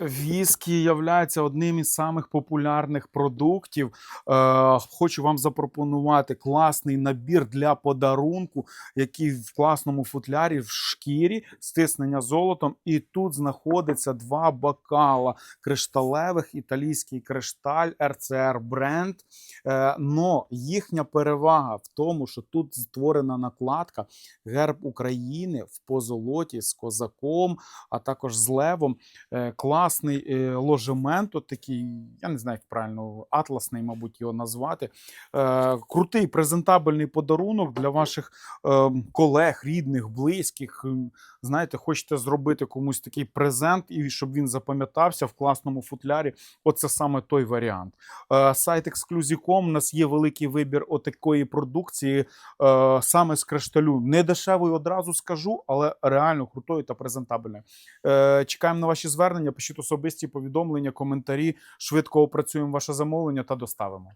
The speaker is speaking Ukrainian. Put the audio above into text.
Віскі являється одним із самих популярних продуктів. Е, хочу вам запропонувати класний набір для подарунку, який в класному футлярі в шкірі, стиснення золотом. І тут знаходиться два бокала кришталевих, італійський кришталь, РЦР бренд. Е, но їхня перевага в тому, що тут створена накладка герб України в позолоті з козаком, а також з левом. Е, класний е, ложемент, от такий, я не знаю, як правильно, атласний, мабуть, його назвати. Е, крутий презентабельний подарунок для ваших е, колег, рідних, близьких. Знаєте, хочете зробити комусь такий презент, і щоб він запам'ятався в класному футлярі. Оце саме той варіант. Сайт Exclusive.com, у нас є великий вибір отакої продукції саме з кришталю. Не дешевою одразу скажу, але реально крутою та презентабельною. Чекаємо на ваші звернення, пишіть особисті повідомлення, коментарі. Швидко опрацюємо ваше замовлення та доставимо.